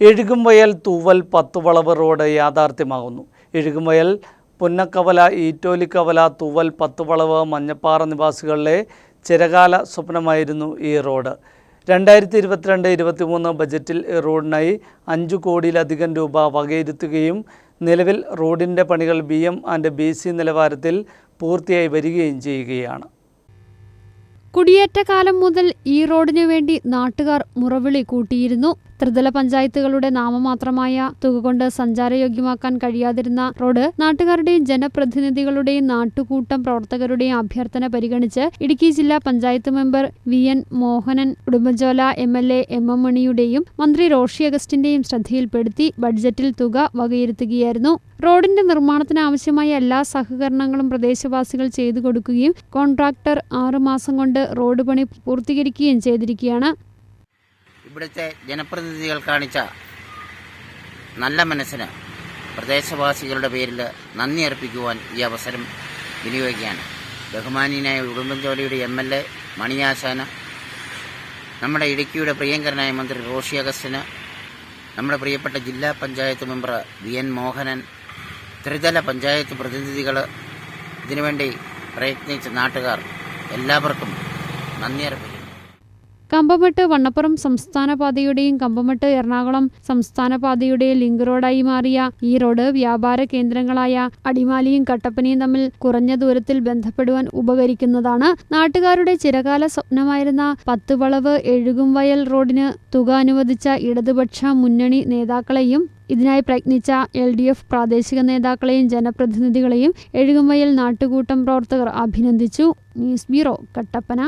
എഴുകുംവയൽ തൂവൽ പത്തുവളവ് റോഡ് യാഥാർത്ഥ്യമാകുന്നു. എഴുകുംവയൽ പുന്നക്കവല ഈറ്റോലിക്കവല തൂവൽ പത്തുവളവ് മഞ്ഞപ്പാറ നിവാസികളിലെ ചിരകാല സ്വപ്നമായിരുന്നു ഈ റോഡ്. രണ്ടായിരത്തി ഇരുപത്തിരണ്ട് ഇരുപത്തിമൂന്ന് ബജറ്റിൽ ഈ റോഡിനായി അഞ്ചു കോടിയിലധികം രൂപ വകയിരുത്തുകയും നിലവിൽ റോഡിന്റെ പണികൾ B M and B C നിലവാരത്തിൽ പൂർത്തിയായി വരികയും ചെയ്യുകയാണ്. കുടിയേറ്റ കാലം മുതൽ ഈ റോഡിനു വേണ്ടി നാട്ടുകാർ മുറവിളി കൂട്ടിയിരുന്നു. ത്രിതല പഞ്ചായത്തുകളുടെ നാമമാത്രമായ തുക കൊണ്ട് സഞ്ചാരയോഗ്യമാക്കാൻ കഴിയാതിരുന്ന റോഡ് നാട്ടുകാരുടെയും ജനപ്രതിനിധികളുടെയും നാട്ടുകൂട്ടം പ്രവർത്തകരുടെയും അഭ്യർത്ഥന പരിഗണിച്ച് ഇടുക്കി ജില്ലാ panchayat member V N Mohanan Udumbanchola M L A M M മണിയുടെയും മന്ത്രി റോഷി അഗസ്റ്റിന്റെയും ശ്രദ്ധയിൽപ്പെടുത്തി ബഡ്ജറ്റിൽ തുക വകയിരുത്തുകയായിരുന്നു. റോഡിന്റെ നിർമ്മാണത്തിന് ആവശ്യമായ എല്ലാ സഹകരണങ്ങളും പ്രദേശവാസികൾ ചെയ്തു കൊടുക്കുകയും കോൺട്രാക്ടർ ആറുമാസം കൊണ്ട് റോഡ് പണി പൂർത്തീകരിക്കുകയും ചെയ്തിരിക്കുകയാണ്. ഇവിടുത്തെ ജനപ്രതിനിധികൾ കാണിച്ച നല്ല മനസ്സിന് പ്രദേശവാസികളുടെ പേരിൽ നന്ദി അർപ്പിക്കുവാൻ ഈ അവസരം വിനിയോഗിക്കുകയാണ്. ബഹുമാനീയനായ ഉടുമ്പൻചോലയുടെ എം എൽ എ മണിയാശാന് നമ്മുടെ ഇടുക്കിയുടെ പ്രിയങ്കരനായ മന്ത്രി റോഷി അഗസ്റ്റിന് നമ്മുടെ പ്രിയപ്പെട്ട ജില്ലാ panchayat member V N Mohanan ത്രിതല പഞ്ചായത്ത് പ്രതിനിധികൾ ഇതിനുവേണ്ടി പ്രയത്നിച്ച നാട്ടുകാർ എല്ലാവർക്കും നന്ദി അർപ്പിക്കുന്നു. കമ്പമട്ട് വണ്ണപ്പുറം സംസ്ഥാന പാതയുടെയും കമ്പമട്ട് എറണാകുളം സംസ്ഥാന പാതയുടെയും ലിങ്ക് റോഡായി മാറിയ ഈ റോഡ് വ്യാപാര കേന്ദ്രങ്ങളായ അടിമാലിയും കട്ടപ്പനയും തമ്മിൽ കുറഞ്ഞ ദൂരത്തിൽ ബന്ധപ്പെടുവാൻ ഉപകരിക്കുന്നതാണ്. നാട്ടുകാരുടെ ചിരകാല സ്വപ്നമായിരുന്ന പത്തുവളവ് എഴുകുംവയൽ റോഡിന് തുക അനുവദിച്ച ഇടതുപക്ഷ മുന്നണി നേതാക്കളെയും ഇതിനായി പ്രയത്നിച്ച എൽ ഡി എഫ് പ്രാദേശിക നേതാക്കളെയും ജനപ്രതിനിധികളെയും എഴുകുംവയൽ നാട്ടുകൂട്ടം പ്രവർത്തകർ അഭിനന്ദിച്ചു. News bureau Kattappana.